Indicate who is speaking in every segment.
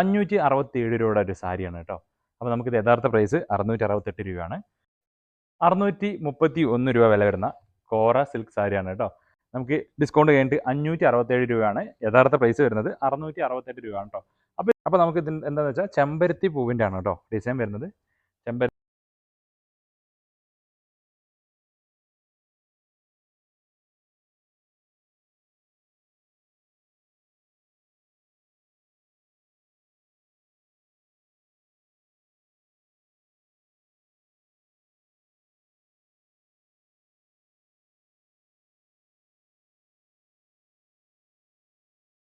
Speaker 1: അഞ്ഞൂറ്റി അറുപത്തി ഏഴ് രൂപയുടെ ഒരു സാരിയാണ് കേട്ടോ. അപ്പോൾ നമുക്കിത് യഥാർത്ഥ പ്രൈസ് അറുന്നൂറ്റി അറുപത്തെട്ട് രൂപയാണ്. അറുന്നൂറ്റി മുപ്പത്തി ഒന്ന് രൂപ വില വരുന്ന കോറ സിൽക്ക് സാരിയാണ് കേട്ടോ. നമുക്ക് ഡിസ്കൗണ്ട് കഴിഞ്ഞിട്ട് അഞ്ഞൂറ്റി അറുപത്തേഴ് രൂപയാണ് യഥാർത്ഥ പ്രൈസ് വരുന്നത്. അറുന്നൂറ്റി അറുപത്തെട്ട് രൂപയാണ് കേട്ടോ. അപ്പോൾ അപ്പോൾ നമുക്ക് ഇതിന് എന്താണെന്ന് വെച്ചാൽ ചെമ്പരത്തി പൂവിന്റെ ആണ് കേട്ടോ ഡിസൈൻ വരുന്നത്.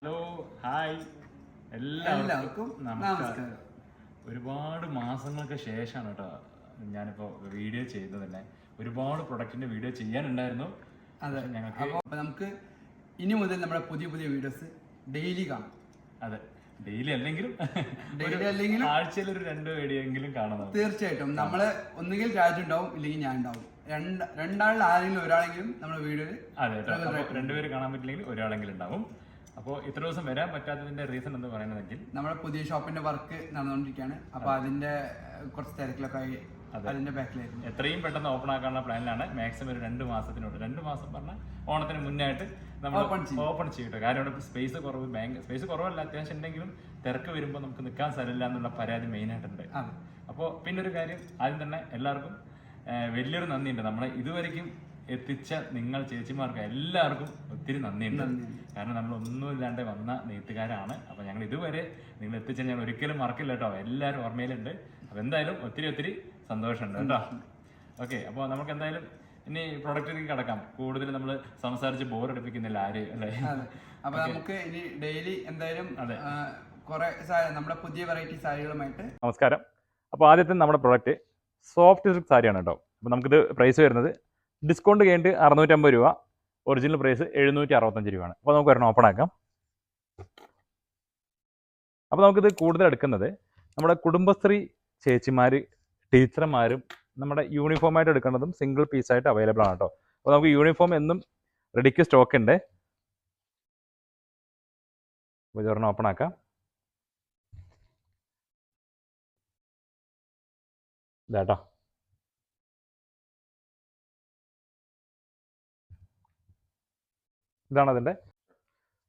Speaker 1: Hello hi.
Speaker 2: എല്ലാവർക്കും നമസ്കാരം.
Speaker 1: ഒരുപാട് മാസങ്ങൾക്ക് ശേഷമാണ് കേട്ടോ ഞാനിപ്പോൾ വീഡിയോ ചെയ്യുന്നത് തന്നെ. ഒരുപാട് പ്രൊഡക്റ്റിന്റെ വീഡിയോ ചെയ്യാനുണ്ടായിരുന്നു.
Speaker 2: അതെ.
Speaker 1: ഞങ്ങൾക്ക്
Speaker 2: അപ്പോൾ നമുക്ക് ഇനി മുതൽ നമ്മുടെ പുതിയ പുതിയ വീഡിയോസ് ഡെയിലി കാണാം.
Speaker 1: അതെ. ഡെയിലി അല്ലെങ്കിലും
Speaker 2: ഡെയിലി അല്ലെങ്കിലും
Speaker 1: ആഴ്ചയിൽ ഒരു രണ്ട് വീഡിയോ എങ്കിലും കാണാം
Speaker 2: തീർച്ചയായിട്ടും. നമ്മൾ ഒന്നുകിൽ രാജു ഉണ്ടാവും ഇല്ലെങ്കിൽ ഞാൻ ഉണ്ടാവും രണ്ട് രണ്ടാളിൽ ആരെങ്കിലും ഒരാളെങ്കിലും നമ്മുടെ വീഡിയോയിൽ
Speaker 1: അതെ രണ്ടുപേര് കാണാൻ പറ്റില്ലെങ്കിൽ ഒരാളെങ്കിലും ഉണ്ടാവും. അപ്പോൾ ഇത്ര ദിവസം വരാൻ പറ്റാത്തതിന്റെ റീസൺ എന്ന് പറയുന്നതെങ്കിൽ?
Speaker 2: നമ്മുടെ പുതിയ ഷോപ്പിന്റെ വർക്ക് നടന്നുകൊണ്ടിരിക്കുകയാണ്. അപ്പൊ അതിന്റെ കുറച്ച് തിരക്കിലൊക്കെ ആയി അതിന്റെ ബാക്കിലായിരുന്നു.
Speaker 1: എത്രയും പെട്ടെന്ന് ഓപ്പൺ ആക്കാനുള്ള പ്ലാനിലാണ് മാക്സിമം ഒരു രണ്ട് മാസത്തിനുള്ളിൽ. രണ്ട് മാസം പറഞ്ഞാൽ ഓണത്തിന് മുന്നായിട്ട് നമ്മൾ ഓപ്പൺ ചെയ്യട്ടോ കാരണം ഇവിടെ സ്പേസ് കുറവ് ബാങ്ക് സ്പേസ് കുറവല്ല. അത്യാവശ്യം ഉണ്ടെങ്കിലും തിരക്ക് വരുമ്പോൾ നമുക്ക് നിൽക്കാൻ സ്ഥലമില്ല എന്നുള്ള പരാതി മെയിൻ ആയിട്ടുണ്ട്.
Speaker 2: അതെ.
Speaker 1: അപ്പോൾ പിന്നെ ഒരു കാര്യം ആദ്യം തന്നെ എല്ലാവർക്കും വലിയൊരു നന്ദിയുണ്ട്. നമ്മളെ ഇതുവരേക്കും എത്തിച്ച നിങ്ങൾ ചേച്ചിമാർക്ക് എല്ലാവർക്കും ഒത്തിരി നന്ദിയുണ്ട്. കാരണം നമ്മൾ ഒന്നുമില്ലാണ്ട് വന്ന നെയ്ത്തുകാരാണ്. അപ്പോൾ ഞങ്ങൾ ഇതുവരെ നിങ്ങൾ എത്തിച്ച ഞാൻ ഒരിക്കലും മറക്കില്ല കേട്ടോ. എല്ലാവരും ഓർമ്മയിലുണ്ട്. അപ്പോൾ എന്തായാലും ഒത്തിരി ഒത്തിരി സന്തോഷമുണ്ട് കേട്ടോ. ഓക്കെ അപ്പോൾ നമുക്ക് എന്തായാലും ഇനി പ്രൊഡക്റ്റിലേക്ക് കിടക്കാം. കൂടുതൽ നമ്മൾ സംസാരിച്ച് ബോർ അടിപ്പിക്കുന്നില്ല ആര് അല്ലേ?
Speaker 2: അപ്പൊ നമുക്ക് ഇനി ഡെയിലി എന്തായാലും
Speaker 1: അതെ.
Speaker 2: കുറെ നമ്മുടെ പുതിയ വെറൈറ്റി സാരികളുമായിട്ട്
Speaker 1: നമസ്കാരം. അപ്പോൾ ആദ്യത്തെ നമ്മുടെ പ്രൊഡക്റ്റ് സോഫ്റ്റ് സിൽക്ക് സാരിയാണ് കേട്ടോ. അപ്പോൾ നമുക്കിത് പ്രൈസ് വരുന്നത് ഡിസ്കൗണ്ട് കഴിഞ്ഞിട്ട് അറുന്നൂറ്റമ്പത് രൂപ. ഒറിജിനൽ പ്രൈസ് എഴുന്നൂറ്റി അറുപത്തഞ്ച് രൂപയാണ്. അപ്പോൾ നമുക്ക് ഒരെണ്ണം ഓപ്പൺ ആക്കാം. അപ്പോൾ നമുക്കിത് കൂടുതൽ എടുക്കുന്നത് നമ്മുടെ കുടുംബശ്രീ ചേച്ചിമാർ ടീച്ചർമാരും നമ്മുടെ യൂണിഫോമായിട്ട് എടുക്കേണ്ടതും സിംഗിൾ പീസായിട്ട് അവൈലബിൾ ആണ് കേട്ടോ. അപ്പോൾ നമുക്ക് യൂണിഫോം എന്നും റെഡിക്ക് സ്റ്റോക്ക് ഉണ്ട്. അപ്പോൾ ഇതൊരെണ്ണം ഓപ്പൺ ആക്കാം. ഇതാട്ടോ. ഇതാണ് അതിന്റെ.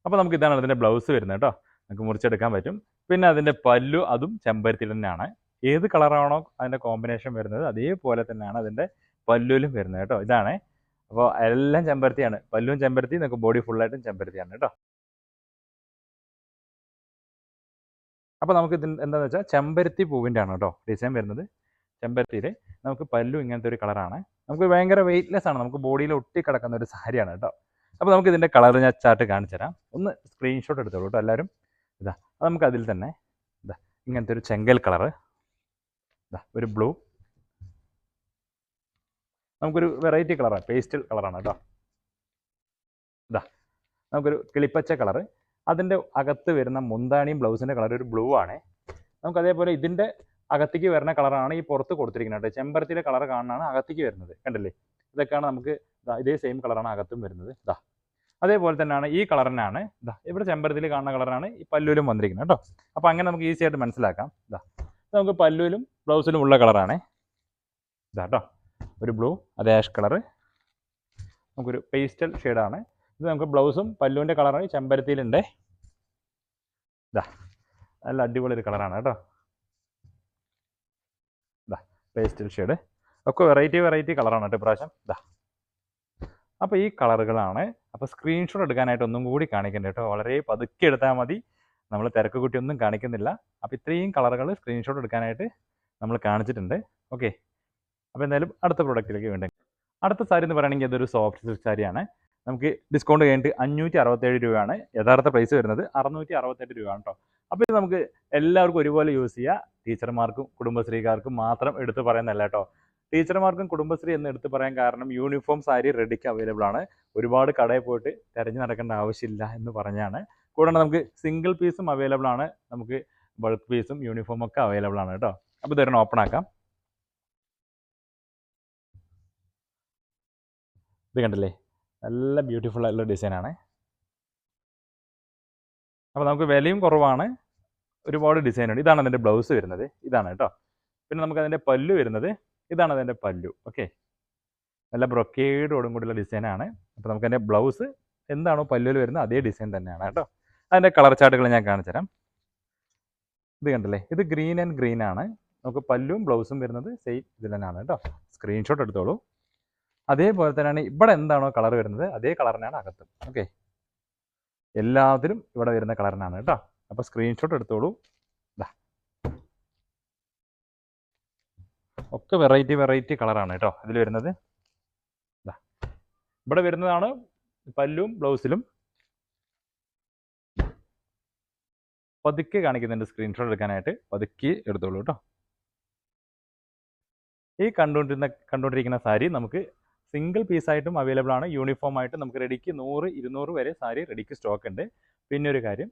Speaker 1: അപ്പോൾ നമുക്ക് ഇതാണ് അതിന്റെ ബ്ലൗസ് വരുന്നത് കേട്ടോ. നമുക്ക് മുറിച്ചെടുക്കാൻ പറ്റും. പിന്നെ അതിന്റെ പല്ലു അതും ചെമ്പരത്തി തന്നെയാണ്. ഏത് കളറാണോ അതിന്റെ കോമ്പിനേഷൻ വരുന്നത് അതേപോലെ തന്നെയാണ് അതിന്റെ പല്ലുവിലും വരുന്നത് കേട്ടോ. ഇതാണ്. അപ്പോൾ എല്ലാം ചെമ്പരത്തിയാണ്. പല്ലും ചെമ്പരത്തി നമുക്ക് ബോഡി ഫുള്ളായിട്ടും ചെമ്പരത്തിയാണ് കേട്ടോ. അപ്പോൾ നമുക്ക് ഇതിൽ എന്താണെന്ന് വെച്ചാൽ ചെമ്പരത്തി പൂവിന്റെ ആണ് കേട്ടോ ഡിസൈൻ വരുന്നത്. ചെമ്പരത്തിയിൽ നമുക്ക് പല്ലു ഇങ്ങനത്തെ ഒരു കളറാണ് നമുക്ക് ഭയങ്കര വെയിറ്റ്ലെസ് ആണ്. നമുക്ക് ബോഡിയിൽ ഒട്ടി കിടക്കുന്ന ഒരു സാരിയാണ് കേട്ടോ. അപ്പോൾ നമുക്ക് ഇതിന്റെ കളർ ഞാൻ ചാർട്ട് കാണിച്ചു തരാം. ഒന്ന് സ്ക്രീൻഷോട്ട് എടുത്തോളൂ കേട്ടോ എല്ലാവരും ഇതാ അത് നമുക്ക് അതിൽ തന്നെ ഇതാ ഇങ്ങനത്തെ ഒരു ചെങ്കൽ കളറ് ഇതാ ഒരു ബ്ലൂ നമുക്കൊരു വെറൈറ്റി കളറാണ് പേസ്റ്റൽ കളറാണ് കേട്ടോ ഇതാ നമുക്കൊരു കിളിപ്പച്ച കളറ് അതിന്റെ അകത്ത് വരുന്ന മുന്താണിയും ബ്ലൗസിന്റെ കളർ ഒരു ബ്ലൂ ആണ്. നമുക്ക് അതേപോലെ ഇതിന്റെ അകത്തേക്ക് വരുന്ന കളറാണ് ഈ പുറത്ത് കൊടുത്തിരിക്കുന്നത് കേട്ടോ ചെമ്പരത്തിയുടെ കളർ കാണാനാണ് അകത്തേക്ക് വരുന്നത്. കണ്ടില്ലേ? ഇതൊക്കെയാണ് നമുക്ക് ഇതേ സെയിം കളറാണ് അകത്തും വരുന്നത്. ഇതാ അതേപോലെ തന്നെയാണ് ഈ കളറിനാണ്. ഇതാ ഇവിടെ ചെമ്പരത്തിൽ കാണുന്ന കളറാണ് ഈ പല്ലുവിലും വന്നിരിക്കുന്നത് കേട്ടോ. അപ്പോൾ അങ്ങനെ നമുക്ക് ഈസി ആയിട്ട് മനസ്സിലാക്കാം. ഇതാ നമുക്ക് പല്ലുവിലും ബ്ലൗസിലും ഉള്ള കളറാണ്. ഇതാ കേട്ടോ ഒരു ബ്ലൂ അത് ആഷ് കളറ്. നമുക്കൊരു പേസ്റ്റൽ ഷെയ്ഡാണ്. ഇത് നമുക്ക് ബ്ലൗസും പല്ലുവിന്റെ കളറാണ് ചെമ്പരത്തിയിലുണ്ട്. ഇതാ നല്ല അടിപൊളി ഒരു കളറാണ് കേട്ടോ. ഇതാ പേസ്റ്റൽ ഷെയ്ഡ്. ഒക്കെ വെറൈറ്റി വെറൈറ്റി കളറാണ് കേട്ടോ ഇപ്രാവശ്യം. ഇതാ അപ്പോൾ ഈ കളറുകളാണ്. അപ്പോൾ സ്ക്രീൻഷോട്ട് എടുക്കാനായിട്ട് ഒന്നും കൂടി കാണിക്കണ്ട കേട്ടോ. വളരെ പതുക്കെ എടുത്താൽ മതി. നമ്മൾ തിരക്ക് കുട്ടിയൊന്നും കാണിക്കുന്നില്ല. അപ്പോൾ ഇത്രയും കളറുകൾ സ്ക്രീൻഷോട്ട് എടുക്കാനായിട്ട് നമ്മൾ കാണിച്ചിട്ടുണ്ട്. ഓക്കെ. അപ്പോൾ എന്തായാലും അടുത്ത പ്രോഡക്റ്റിലേക്ക് വേണ്ടി. അടുത്ത സാരി എന്ന് പറയുകയാണെങ്കിൽ അതൊരു സോഫ്റ്റ് സിൽക്ക് സാരിയാണ് നമുക്ക് ഡിസ്കൗണ്ട് കഴിഞ്ഞിട്ട് അഞ്ഞൂറ്റി അറുപത്തേഴ് രൂപയാണ് യഥാർത്ഥ പ്രൈസ് വരുന്നത്. അറുന്നൂറ്റി അറുപത്തെട്ട് രൂപയാണ് കേട്ടോ. അപ്പോൾ ഇത് നമുക്ക് എല്ലാവർക്കും ഒരുപോലെ യൂസ് ചെയ്യുക ടീച്ചർമാർക്കും കുടുംബശ്രീക്കാർക്കും മാത്രം എടുത്തു പറയുന്നതല്ല കേട്ടോ. ടീച്ചർമാർക്കും കുടുംബശ്രീ എന്ന് എടുത്ത് പറയാൻ കാരണം യൂണിഫോം സാരി റെഡിക്ക് അവൈലബിൾ ആണ്. ഒരുപാട് കടയിൽ പോയിട്ട് തിരഞ്ഞു നടക്കേണ്ട ആവശ്യമില്ല എന്ന് പറഞ്ഞാണ്. കൂടാതെ നമുക്ക് സിംഗിൾ പീസും അവൈലബിൾ ആണ്. നമുക്ക് ബൾക്ക് പീസും യൂണിഫോം ഒക്കെ അവൈലബിൾ ആണ് കേട്ടോ. അപ്പോൾ ഇതൊരെണ്ണം ഓപ്പൺ ആക്കാം. ഇത് കണ്ടില്ലേ? നല്ല ബ്യൂട്ടിഫുൾ ആയിട്ടുള്ള ഡിസൈനാണ് അപ്പോൾ നമുക്ക് വിലയും കുറവാണ്. ഒരുപാട് ഡിസൈൻ ഉണ്ട്. ഇതാണ് അതിന്റെ ബ്ലൗസ് വരുന്നത്. ഇതാണ് കേട്ടോ. പിന്നെ നമുക്ക് അതിന്റെ പല്ലു വരുന്നത്. ഇതാണ് അതിന്റെ പല്ലു. ഓക്കെ നല്ല ബ്രൊക്കേഡോടും കൂടിയുള്ള ഡിസൈനാണ് അപ്പോൾ നമുക്ക് അതിന്റെ ബ്ലൗസ് എന്താണോ പല്ലുവിൽ വരുന്നത് അതേ ഡിസൈൻ തന്നെയാണ് കേട്ടോ. അതിന്റെ കളർ ചാർട്ടുകൾ ഞാൻ കാണിച്ചു തരാം. ഇത് കണ്ടല്ലേ? ഇത് ഗ്രീൻ ആൻഡ് ഗ്രീൻ ആണ്. നമുക്ക് പല്ലും ബ്ലൗസും വരുന്നത് സെയിം ഇതിൽ തന്നെയാണ് കേട്ടോ. സ്ക്രീൻഷോട്ട് എടുത്തോളൂ. അതേപോലെ തന്നെയാണ് ഇവിടെ എന്താണോ കളർ വരുന്നത് അതേ കളറിനാണ് അകത്തും. ഓക്കെ എല്ലാത്തിലും ഇവിടെ വരുന്ന കളറിനാണ് കേട്ടോ. അപ്പോൾ സ്ക്രീൻഷോട്ട് എടുത്തോളൂ. ഒക്കെ വെറൈറ്റി വെറൈറ്റി കളറാണ് കേട്ടോ ഇതിൽ വരുന്നത്. ഇവിടെ വരുന്നതാണ് പല്ലും ബ്ലൗസിലും. പതുക്കെ കാണിക്കുന്നുണ്ട് സ്ക്രീൻഷോട്ട് എടുക്കാനായിട്ട്. പതുക്കെ എടുത്തോളൂ കേട്ടോ. ഈ കണ്ടുകൊണ്ടിരുന്ന കണ്ടുകൊണ്ടിരിക്കുന്ന സാരി നമുക്ക് സിംഗിൾ പീസായിട്ടും അവൈലബിൾ ആണ്. യൂണിഫോം ആയിട്ട് നമുക്ക് റെഡിക്ക് നൂറ് ഇരുന്നൂറ് വരെ സാരി റെഡിക്ക് സ്റ്റോക്ക് ഉണ്ട്. പിന്നെ ഒരു കാര്യം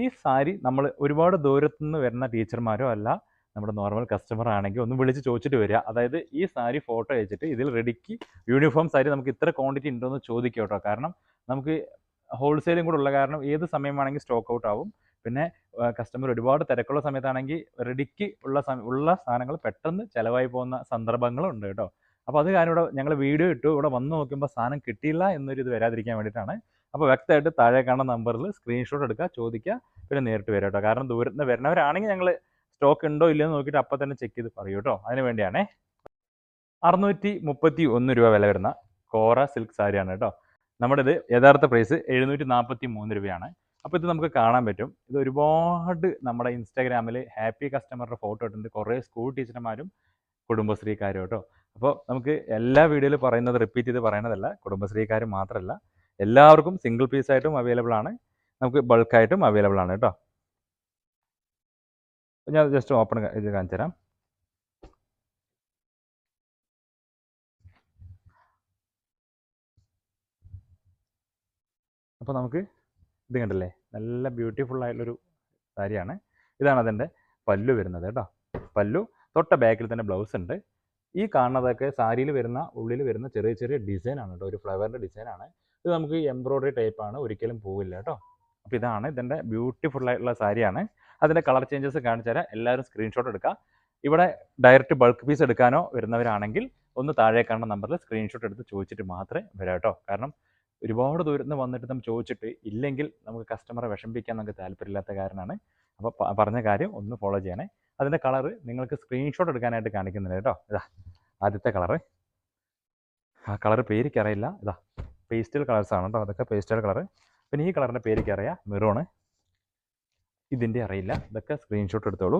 Speaker 1: ഈ സാരി നമ്മൾ ഒരുപാട് ദൂരത്തുനിന്ന് വരുന്ന ടീച്ചർമാരോ അല്ല നമ്മുടെ നോർമൽ കസ്റ്റമർ ആണെങ്കിൽ ഒന്ന് വിളിച്ച് ചോദിച്ചിട്ട് വരിക. അതായത് ഈ സാരി ഫോട്ടോ അയച്ചിട്ട് ഇതിൽ റെഡിക്ക് യൂണിഫോം സാരി നമുക്ക് ഇത്ര ക്വാണ്ടിറ്റി ഉണ്ടോ എന്ന് ചോദിക്കുക കേട്ടോ. കാരണം നമുക്ക് ഹോൾസെയിലും കൂടെ ഉള്ള കാരണം ഏത് സമയമാണെങ്കിൽ സ്റ്റോക്ക് ഔട്ട് ആവും. പിന്നെ കസ്റ്റമർ ഒരുപാട് തിരക്കുള്ള സമയത്താണെങ്കിൽ റെഡിക്ക് ഉള്ള ഉള്ള സാധനങ്ങൾ പെട്ടെന്ന് ചിലവായി പോകുന്ന സന്ദർഭങ്ങളും ഉണ്ട് കേട്ടോ. അപ്പോൾ അത് കാരണം ഇവിടെ ഞങ്ങൾ വീഡിയോ ഇട്ടു. ഇവിടെ വന്ന് നോക്കുമ്പോൾ സാധനം കിട്ടിയില്ല എന്നൊരു ഇത് വരാതിരിക്കാൻ വേണ്ടിയിട്ടാണ്. അപ്പോൾ വ്യക്തമായിട്ട് താഴെ കാണുന്ന നമ്പറിൽ സ്ക്രീൻഷോട്ട് എടുക്കുക ചോദിക്കുക പിന്നെ നേരിട്ട് വരാം കേട്ടോ. കാരണം ദൂരത്ത് നിന്ന് വരുന്നവരാണെങ്കിൽ ഞങ്ങൾ സ്റ്റോക്ക് ഉണ്ടോ ഇല്ലയോ എന്ന് നോക്കിയിട്ട് അപ്പം തന്നെ ചെക്ക് ചെയ്ത് പറയൂ കേട്ടോ അതിന് വേണ്ടിയാണേ. അറുന്നൂറ്റി മുപ്പത്തി ഒന്ന് രൂപ വില വരുന്ന കോറ സിൽക്ക് സാരിയാണ് കേട്ടോ നമ്മുടെ ഇത് യഥാർത്ഥ പ്രൈസ് എഴുന്നൂറ്റി നാൽപ്പത്തി മൂന്ന് രൂപയാണ്. അപ്പോൾ ഇത് നമുക്ക് കാണാൻ പറ്റും. ഇത് ഒരുപാട് നമ്മുടെ ഇൻസ്റ്റാഗ്രാമിൽ ഹാപ്പി കസ്റ്റമറുടെ ഫോട്ടോ ഇട്ടുണ്ട് കുറേ സ്കൂൾ ടീച്ചർമാരും കുടുംബശ്രീക്കാരും കേട്ടോ അപ്പോൾ നമുക്ക് എല്ലാ വീഡിയോയിലും പറയുന്നത് റിപ്പീറ്റ് ചെയ്ത് പറയുന്നതല്ല കുടുംബശ്രീക്കാരും മാത്രമല്ല എല്ലാവർക്കും സിംഗിൾ പീസായിട്ടും അവൈലബിൾ ആണ്. നമുക്ക് ബൾക്കായിട്ടും അവൈലബിൾ ആണ് കേട്ടോ ഞാൻ ജസ്റ്റ് ഓപ്പൺ ഇത് കാണിച്ചു തരാം അപ്പോൾ നമുക്ക് ഇത് കണ്ടില്ലേ? നല്ല ബ്യൂട്ടിഫുൾ ആയിട്ടുള്ളൊരു സാരിയാണ്. ഇതാണ് അതിന്റെ പല്ലു വരുന്നത് കേട്ടോ. പല്ലു തൊട്ട ബാക്കിൽ തന്നെ ബ്ലൗസ് ഉണ്ട്. ഈ കാണുന്നതൊക്കെ സാരിയിൽ വരുന്ന ഉള്ളിൽ വരുന്ന ചെറിയ ചെറിയ ഡിസൈൻ ആണ് കേട്ടോ. ഒരു ഫ്ലവറിന്റെ ഡിസൈൻ ആണ്. ഇത് നമുക്ക് എംബ്രോയ്ഡറി ടൈപ്പ് ആണ്. ഒരിക്കലും പോവില്ല കേട്ടോ. അപ്പോൾ ഇതാണ് ഇതിന്റെ ബ്യൂട്ടിഫുൾ ആയിട്ടുള്ള സാരിയാണ്. അതിന്റെ കളർ ചേഞ്ചസ് കാണിച്ചു തരാം. എല്ലാവരും സ്ക്രീൻഷോട്ട് എടുക്കുക ഇവിടെ ഡയറക്റ്റ് ബൾക്ക് പീസ് എടുക്കാനോ വരുന്നവരാണെങ്കിൽ ഒന്ന് താഴെ കാണുന്ന നമ്പറിൽ സ്ക്രീൻഷോട്ട് എടുത്ത് ചോദിച്ചിട്ട് മാത്രമേ വരാം കേട്ടോ. കാരണം ഒരുപാട് ദൂരത്ത് നിന്ന് വന്നിട്ട് നമ്മൾ ചോദിച്ചിട്ട് ഇല്ലെങ്കിൽ നമുക്ക് കസ്റ്റമറെ വിഷമിപ്പിക്കാൻ നമുക്ക് താല്പര്യമില്ലാത്ത കാരണമാണ് അപ്പോൾ പറഞ്ഞ കാര്യം ഒന്ന് ഫോളോ ചെയ്യണേ. അതിന്റെ കളർ നിങ്ങൾക്ക് സ്ക്രീൻഷോട്ട് എടുക്കാനായിട്ട് കാണിക്കുന്നുണ്ട് കേട്ടോ. ഇതാ ആദ്യത്തെ കളർ. ആ കളർ പേരിക്കറിയില്ല. ഇതാ പേസ്റ്റൽ കളേഴ്സാണ് കേട്ടോ. അതൊക്കെ പേസ്റ്റൽ കളർ പിന്നെ ഈ കളറിന്റെ പേരിക്കറിയാം. മെറൂണ്. ഇതിന്റെ അറിയില്ല. ഇതൊക്കെ സ്ക്രീൻഷോട്ട് എടുത്തോളൂ.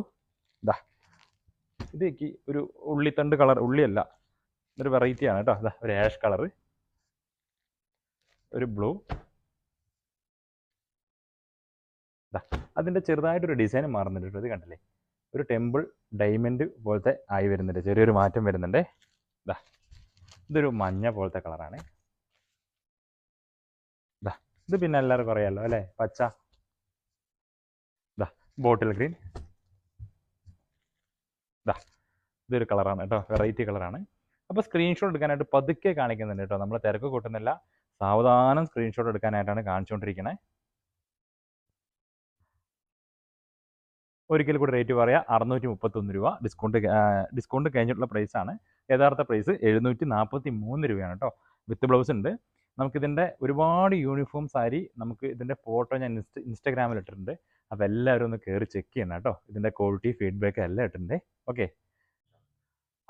Speaker 1: ഇതാ ഇതേക്ക് ഒരു ഉള്ളിത്തണ്ട് കളർ ഉള്ളിയല്ല ഇതൊരു വെറൈറ്റിയാണ് കേട്ടോ. ഇതാ ഒരു ആഷ് കളർ ഒരു ബ്ലൂ അതിന്റെ ചെറുതായിട്ടൊരു ഡിസൈൻ മാറുന്നുണ്ട് ഇത് കണ്ടില്ലേ? ഒരു ടെമ്പിൾ ഡയമണ്ട് പോലത്തെ ആയി വരുന്നുണ്ട്. ചെറിയൊരു മാറ്റം വരുന്നുണ്ട്. ഇതാ ഇതൊരു മഞ്ഞ പോലത്തെ കളറാണ് ഇതാ ഇത് പിന്നെ എല്ലാവർക്കും അറിയാമല്ലോ അല്ലേ? പച്ച. ബോട്ടിൽ ഗ്രീൻ ഇതാ ഇതൊരു കളറാണ് കേട്ടോ വെറൈറ്റി കളറാണ് അപ്പോൾ സ്ക്രീൻഷോട്ട് എടുക്കാനായിട്ട് പതുക്കെ കാണിക്കുന്നുണ്ട് കേട്ടോ നമ്മൾ തിരക്ക് കൂട്ടുന്നില്ല. സാവധാനം സ്ക്രീൻഷോട്ട് എടുക്കാനായിട്ടാണ് കാണിച്ചുകൊണ്ടിരിക്കുന്നത് ഒരിക്കൽ കൂടി റേറ്റ് പറയാം അറുന്നൂറ്റി മുപ്പത്തൊന്ന് രൂപ ഡിസ്കൗണ്ട് ഡിസ്കൗണ്ട് കഴിഞ്ഞിട്ടുള്ള പ്രൈസ് ആണ്. യഥാർത്ഥ പ്രൈസ് എഴുന്നൂറ്റി നാൽപ്പത്തി മൂന്ന് രൂപയാണ് കേട്ടോ. വിത്ത് ബ്ലൗസ് ഉണ്ട്. നമുക്കിതിന്റെ ഒരുപാട് യൂണിഫോം സാരി നമുക്ക് ഇതിന്റെ ഫോട്ടോ ഞാൻ ഇൻസ്റ്റ ഇൻസ്റ്റാഗ്രാമിൽ ഇട്ടിട്ടുണ്ട്. അപ്പോൾ എല്ലാവരും ഒന്ന് കയറി ചെക്ക് ചെയ്യണം കേട്ടോ. ഇതിന്റെ ക്വാളിറ്റി ഫീഡ്ബാക്ക് എല്ലാം ഇട്ടിട്ടുണ്ട്. ഓക്കെ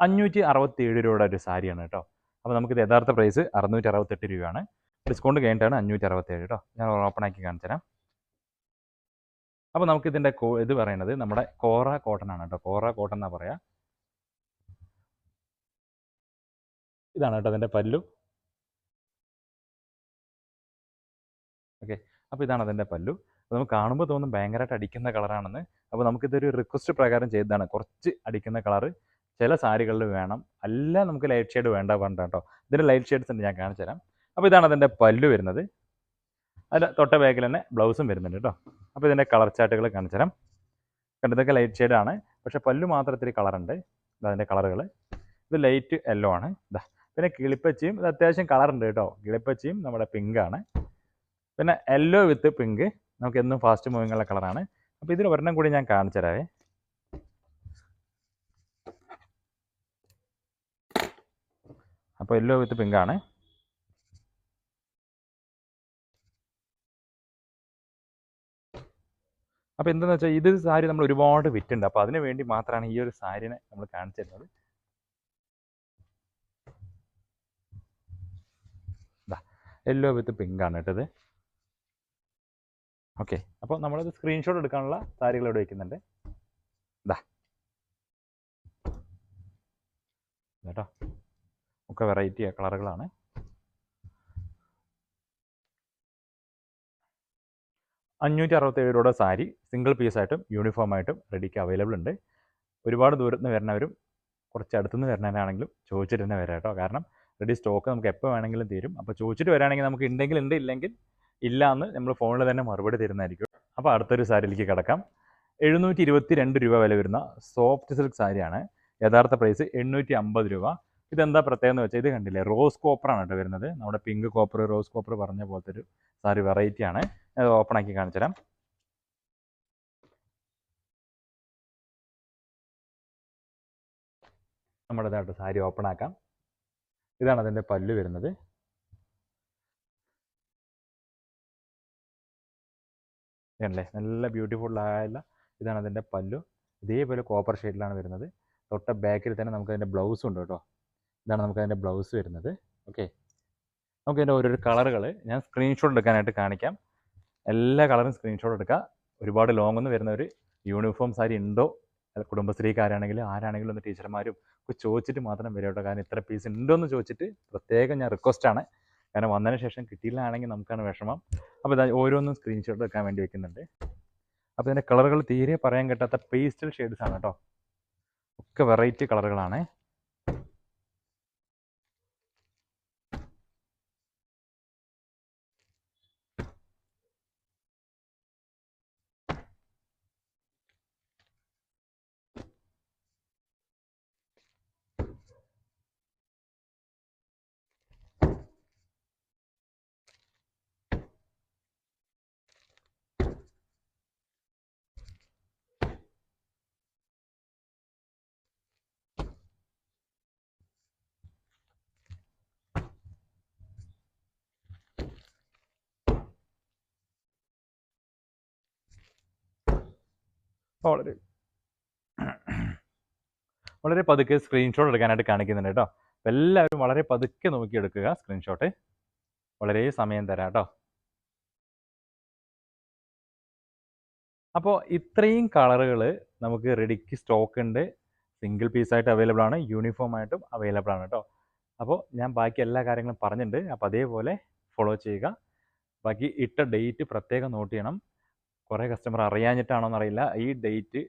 Speaker 1: അഞ്ഞൂറ്റി അറുപത്തി ഏഴ് രൂപയുടെ ഒരു സാരിയാണ് കേട്ടോ. അപ്പോൾ നമുക്കിത് യഥാർത്ഥ പ്രൈസ് അറുന്നൂറ്റി അറുപത്തെട്ട് രൂപയാണ്. ഡിസ്കൗണ്ട് കഴിഞ്ഞിട്ടാണ് അഞ്ഞൂറ്റി അറുപത്തേഴ് കേട്ടോ. ഞാൻ ഓപ്പൺ ആക്കി കാണിച്ചു തരാം. അപ്പോൾ നമുക്കിതിന്റെ കോ ഇത് പറയുന്നത് നമ്മുടെ കോറ കോട്ടൺ ആണ് കേട്ടോ. കോറ കോട്ടൺ എന്നാ പറയാ? ഇതാണ് കേട്ടോ അതിന്റെ പല്ലു. ഓക്കെ അപ്പോൾ ഇതാണ് അതിന്റെ പല്ലു. അപ്പോൾ നമുക്ക് കാണുമ്പോൾ തോന്നും ഭയങ്കരമായിട്ട് അടിക്കുന്ന കളറാണെന്ന്. അപ്പോൾ നമുക്കിതൊരു റിക്വസ്റ്റ് പ്രകാരം ചെയ്തതാണ്. കുറച്ച് അടിക്കുന്ന കളറ് ചില സാരികളിൽ വേണം. അല്ല നമുക്ക് ലൈറ്റ് ഷെയ്ഡ് വേണ്ട വേണ്ട കേട്ടോ ഇതിന്റെ ലൈറ്റ് ഷെയ്ഡ്സ് ഉണ്ട് ഞാൻ കാണിച്ചു തരാം. അപ്പോൾ ഇതാണ് അതിന്റെ പല്ലു വരുന്നത്. അതിന്റെ തൊട്ട ബാക്കിൽ തന്നെ ബ്ലൗസും വരുന്നുണ്ട് കേട്ടോ. അപ്പോൾ ഇതിന്റെ കളർ ചാർട്ടുകൾ കാണിച്ചു തരാം. കണ്ടതൊക്കെ ലൈറ്റ് ഷെയ്ഡാണ് പക്ഷേ പല്ലു മാത്രം ഇത്തിരി കളറുണ്ട് അതിന്റെ കളറുകൾ ഇത് ലൈറ്റ് യെല്ലോ ആണ്. ഇതാ. പിന്നെ കിളിപ്പച്ചിയും ഇത് അത്യാവശ്യം കളറുണ്ട് കേട്ടോ. കിളിപ്പച്ചിയും നമ്മുടെ പിങ്ക് ആണ്. പിന്നെ യെല്ലോ വിത്ത് പിങ്ക് നമുക്ക് എന്നും ഫാസ്റ്റ് മൂവിങ് ഉള്ള കളറാണ് അപ്പോൾ ഇതിൽ ഒരെണ്ണം കൂടി ഞാൻ കാണിച്ചു തരാവേ. അപ്പോൾ യെല്ലോ വിത്ത് പിങ്ക് ആണ്. അപ്പോൾ എന്താണെന്ന് വെച്ചാൽ ഇത് സാരി നമ്മൾ ഒരുപാട് വിറ്റുണ്ട്. അപ്പോൾ അതിന് വേണ്ടി മാത്രമാണ് ഈ ഒരു സാരിനെ നമ്മൾ കാണിച്ചു തരുന്നത്. യെല്ലോ വിത്ത് പിങ്ക് ആണ് കേട്ടത്. ഓക്കെ. അപ്പോൾ നമ്മളത് സ്ക്രീൻഷോട്ട് എടുക്കാനുള്ള സാരികൾ ഇവിടെ വയ്ക്കുന്നുണ്ട് ഇതാ കേട്ടോ ഒക്കെ വെറൈറ്റി കളറുകളാണ്. അഞ്ഞൂറ്റി അറുപത്തേഴ് രൂപയുടെ സാരി സിംഗിൾ പീസായിട്ടും യൂണിഫോം ആയിട്ടും റെഡിക്ക് അവൈലബിൾ ഉണ്ട്. ഒരുപാട് ദൂരത്ത് നിന്ന് വരുന്നവരും കുറച്ച് അടുത്തുനിന്ന് വരുന്നവരാണെങ്കിലും ചോദിച്ചിട്ട് തന്നെ വരാം കേട്ടോ കാരണം റെഡി സ്റ്റോക്ക് നമുക്ക് എപ്പോൾ വേണമെങ്കിലും തീരും. അപ്പോൾ ചോദിച്ചിട്ട് വരാണെങ്കിൽ നമുക്ക് ഉണ്ടെങ്കിൽ ഉണ്ട് ഇല്ലെങ്കിൽ ഇല്ല എന്ന് നമ്മൾ ഫോണിൽ തന്നെ മറുപടി തരുന്നതായിരിക്കും. അപ്പോൾ അടുത്തൊരു സാരിയിലേക്ക് കിടക്കാം. എഴുന്നൂറ്റി ഇരുപത്തി രണ്ട് രൂപ വില വരുന്ന സോഫ്റ്റ് സിൽക്ക് സാരിയാണ്. യഥാർത്ഥ പ്രൈസ് എണ്ണൂറ്റി അമ്പത് രൂപ. ഇതെന്താ പ്രത്യേകത എന്ന് വെച്ചാൽ ഇത് കണ്ടില്ലേ റോസ് കോപ്പറാണ് കേട്ടോ വരുന്നത്. നമ്മുടെ പിങ്ക് കോപ്പർ റോസ് കോപ്പർ പറഞ്ഞ പോലത്തെ ഒരു സാരി വെറൈറ്റി ആണ്. അത് ഓപ്പൺ ആക്കി കാണിച്ചു തരാം. നമ്മുടെ ഇതായിട്ട് സാരി ഓപ്പൺ ആക്കാം. ഇതാണ് അതിന്റെ പല്ല് വരുന്നത്. ഇതല്ലേ നല്ല ബ്യൂട്ടിഫുൾ ആയുള്ള ഇതാണ് അതിന്റെ പല്ലു. ഇതേപോലെ കോപ്പർ ഷെയ്ഡിലാണ് വരുന്നത്. തൊട്ട ബാക്കിൽ തന്നെ നമുക്ക് അതിന്റെ ബ്ലൗസ് ഉണ്ട് കേട്ടോ. ഇതാണ് നമുക്ക് അതിന്റെ ബ്ലൗസ് വരുന്നത്. ഓക്കെ നമുക്ക് ഇതിന്റെ ഓരോരോ കളറുകൾ ഞാൻ സ്ക്രീൻഷോട്ട് എടുക്കാനായിട്ട് കാണിക്കാം. എല്ലാ കളറും സ്ക്രീൻഷോട്ട് എടുക്കുക ഒരുപാട് ലോങ് ഒന്ന് വരുന്ന ഒരു യൂണിഫോം സാരി ഉണ്ടോ? കുടുംബശ്രീക്കാരാണെങ്കിലും ആരാണെങ്കിലും ഒന്ന് ടീച്ചർമാരും ഒക്കെ ചോദിച്ചിട്ട് മാത്രം വരും കേട്ടോ. കാരണം ഇത്ര പീസ് ഉണ്ടോ എന്ന് ചോദിച്ചിട്ട് പ്രത്യേകം ഞാൻ റിക്വസ്റ്റ് ആണ്. കാരണം വന്നതിന് ശേഷം കിട്ടിയില്ലാണെങ്കിൽ നമുക്കാണ് വിഷമം. അപ്പോൾ ഇതാ ഓരോന്നും സ്ക്രീൻഷോട്ട് എടുക്കാൻ വേണ്ടി വെക്കുന്നുണ്ട്. അപ്പോൾ ഇതിന്റെ കളറുകൾ തീരെ പറയാൻ കിട്ടാത്ത പേസ്റ്റൽ ഷെയ്ഡ്സ് ആണ് കേട്ടോ. ഒക്കെ വെറൈറ്റി കളറുകളാണ് വളരെ വളരെ പതുക്കെ സ്ക്രീൻഷോട്ട് എടുക്കാനായിട്ട് കാണിക്കുന്നുണ്ട് കേട്ടോ. അപ്പം എല്ലാവരും വളരെ പതുക്കെ നോക്കിയെടുക്കുക സ്ക്രീൻഷോട്ട് വളരെ സമയം തരാം കേട്ടോ. അപ്പോൾ ഇത്രയും കളറുകൾ നമുക്ക് റെഡിക്ക് സ്റ്റോക്ക് ഉണ്ട്. സിംഗിൾ പീസായിട്ട് അവൈലബിൾ ആണ്. യൂണിഫോം ആയിട്ടും അവൈലബിൾ ആണ് കേട്ടോ. അപ്പോൾ ഞാൻ ബാക്കി എല്ലാ കാര്യങ്ങളും പറഞ്ഞിട്ടുണ്ട്. അപ്പോൾ അതേപോലെ ഫോളോ ചെയ്യുക. ബാക്കി ഇട്ട ഡേറ്റ് പ്രത്യേകം നോട്ട് ചെയ്യണം. കുറേ കസ്റ്റമർ അറിയാഞ്ഞിട്ടാണോ എന്നറിയില്ല ഈ ഡേറ്റ്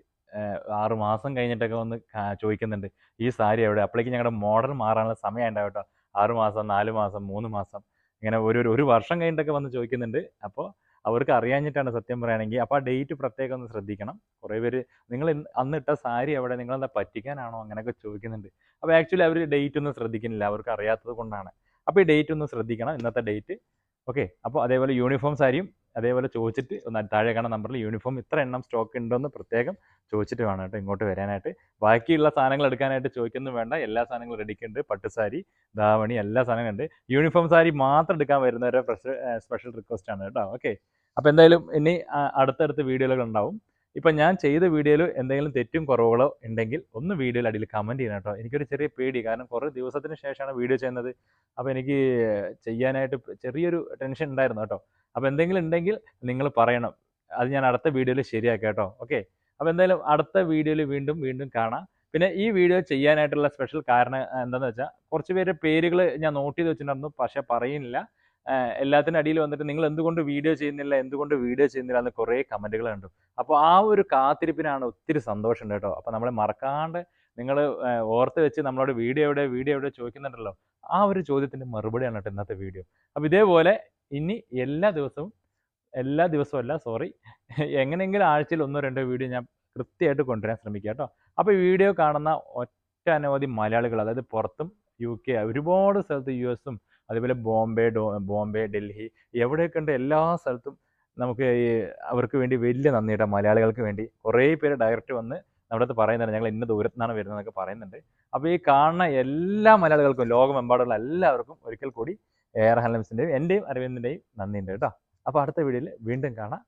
Speaker 1: ആറ് മാസം കഴിഞ്ഞിട്ടൊക്കെ വന്ന് ചോദിക്കുന്നുണ്ട്. ഈ സാരി എവിടെ? അപ്പോഴേക്കും ഞങ്ങളുടെ മോഡൽ മാറാനുള്ള സമയം ഉണ്ടാവും കേട്ടോ ആറ് മാസം നാല് മാസം മൂന്ന് മാസം. ഇങ്ങനെ ഒരു ഒരു- വർഷം കഴിഞ്ഞിട്ടൊക്കെ വന്ന് ചോദിക്കുന്നുണ്ട്. അപ്പോൾ അവർക്ക് അറിയാഞ്ഞിട്ടാണ് സത്യം പറയുകയാണെങ്കിൽ അപ്പോൾ ആ ഡേറ്റ് പ്രത്യേകം ഒന്ന് ശ്രദ്ധിക്കണം. കുറേ പേര് നിങ്ങൾ അന്ന് ഇട്ട സാരി എവിടെ? നിങ്ങളെന്താ പറ്റിക്കാനാണോ? അങ്ങനെയൊക്കെ ചോദിക്കുന്നുണ്ട്. അപ്പോൾ ആക്ച്വലി അവർ ഡേറ്റ് ഒന്നും ശ്രദ്ധിക്കുന്നില്ല. അവർക്ക് അറിയാത്തത് കൊണ്ടാണ്. അപ്പോൾ ഈ ഡേറ്റ് ഒന്ന് ശ്രദ്ധിക്കണം. ഇന്നത്തെ ഡേറ്റ് ഓക്കെ. അപ്പോൾ അതേപോലെ യൂണിഫോം സാരിയും അതേപോലെ ചോദിച്ചിട്ട് ഒന്ന് താഴെ കാണുന്ന നമ്പറിൽ യൂണിഫോം ഇത്ര എണ്ണം സ്റ്റോക്ക് ഉണ്ടോയെന്ന് പ്രത്യേകം ചോദിച്ചിട്ട് വേണം കേട്ടോ ഇങ്ങോട്ട് വരാനായിട്ട്. ബാക്കിയുള്ള സാധനങ്ങൾ എടുക്കാനായിട്ട് ചോദിക്കുന്നു വേണ്ട. എല്ലാ സാധനങ്ങളും റെഡിക്കുണ്ട് പട്ടുസാരി ദാവണി എല്ലാ സാധനങ്ങളും ഉണ്ട്. യൂണിഫോം സാരി മാത്രം എടുക്കാൻ വരുന്നവരെ സ്പെഷ്യൽ റിക്വസ്റ്റ് ആണ് കേട്ടോ. ഓക്കെ. അപ്പോൾ എന്തായാലും ഇനി അടുത്തടുത്ത വീഡിയോകൾ ഉണ്ടാവും. ഇപ്പം ഞാൻ ചെയ്ത വീഡിയോയിൽ എന്തെങ്കിലും തെറ്റും കുറവുകളോ ഉണ്ടെങ്കിൽ ഒന്ന് വീഡിയോയിൽ അടിയിൽ കമന്റ് ചെയ്യണം കേട്ടോ. എനിക്കൊരു ചെറിയ പേടി. കാരണം കുറേ ദിവസത്തിന് ശേഷമാണ് വീഡിയോ ചെയ്യുന്നത്. അപ്പോൾ എനിക്ക് ചെയ്യാനായിട്ട് ചെറിയൊരു ടെൻഷൻ ഉണ്ടായിരുന്നു കേട്ടോ. അപ്പോൾ എന്തെങ്കിലും ഉണ്ടെങ്കിൽ നിങ്ങൾ പറയണം. അത് ഞാൻ അടുത്ത വീഡിയോയിൽ ശരിയാക്കാം കേട്ടോ. ഓക്കെ അപ്പോൾ എന്തായാലും അടുത്ത വീഡിയോയിൽ വീണ്ടും വീണ്ടും കാണാം. പിന്നെ ഈ വീഡിയോ ചെയ്യാനായിട്ടുള്ള സ്പെഷ്യൽ കാരണം എന്താണെന്ന് വെച്ചാൽ കുറച്ച് പേര് പേരുകൾ ഞാൻ നോട്ട് ചെയ്ത് വെച്ചിട്ടുണ്ടായിരുന്നു. പക്ഷേ പറയുന്നില്ല. എല്ലാത്തിനും അടിയിൽ വന്നിട്ട് നിങ്ങൾ എന്തുകൊണ്ട് വീഡിയോ ചെയ്യുന്നില്ല എന്തുകൊണ്ട് വീഡിയോ ചെയ്യുന്നില്ല എന്ന് കുറേ കമന്റുകൾ കണ്ടു. അപ്പോൾ ആ ഒരു കാത്തിരിപ്പിനാണ് ഒത്തിരി സന്തോഷമുണ്ട് കേട്ടോ. അപ്പോൾ നമ്മളെ മറക്കാണ്ട് നിങ്ങൾ ഓർത്ത് വെച്ച് നമ്മളോട് വീഡിയോ എവിടെ വീഡിയോ എവിടെ ചോദിക്കുന്നുണ്ടല്ലോ ആ ഒരു ചോദ്യത്തിന്റെ മറുപടിയാണ് കേട്ടോ ഇന്നത്തെ വീഡിയോ അപ്പോൾ ഇതേപോലെ ഇനി എല്ലാ ദിവസവും എല്ലാ ദിവസവും അല്ല സോറി എങ്ങനെയെങ്കിലും ആഴ്ചയിൽ ഒന്നോ രണ്ടോ വീഡിയോ ഞാൻ കൃത്യമായിട്ട് കൊണ്ടുവരാൻ ശ്രമിക്കാം കേട്ടോ. അപ്പോൾ ഈ വീഡിയോ കാണുന്ന ഒറ്റ അനവധി മലയാളികൾ അതായത് പുറത്തും യു കെ ഒരുപാട് സ്ഥലത്ത് യു എസും അതേപോലെ ബോംബെ ബോംബെ ഡൽഹി എവിടെയൊക്കെ ഉണ്ട് എല്ലാ സ്ഥലത്തും നമുക്ക് ഈ അവർക്ക് വേണ്ടി വലിയ നന്ദി കേട്ടോ മലയാളികൾക്ക് വേണ്ടി കുറേ പേര് ഡയറക്റ്റ് വന്ന് നമ്മുടെ അടുത്ത് പറയുന്നുണ്ട് ഞങ്ങൾ ഇന്ന ദൂരത്തു നിന്നാണ് വരുന്നതെന്നൊക്കെ പറയുന്നുണ്ട്. അപ്പോൾ ഈ കാണുന്ന എല്ലാ മലയാളികൾക്കും ലോകമെമ്പാടുള്ള എല്ലാവർക്കും ഒരിക്കൽ കൂടി എയർ ഹലംസിന്റെയും എന്റെയും അരവിന്ദിന്റെയും നന്ദിയുണ്ട് കേട്ടോ. അപ്പോൾ അടുത്ത വീഡിയോയിൽ വീണ്ടും കാണാം.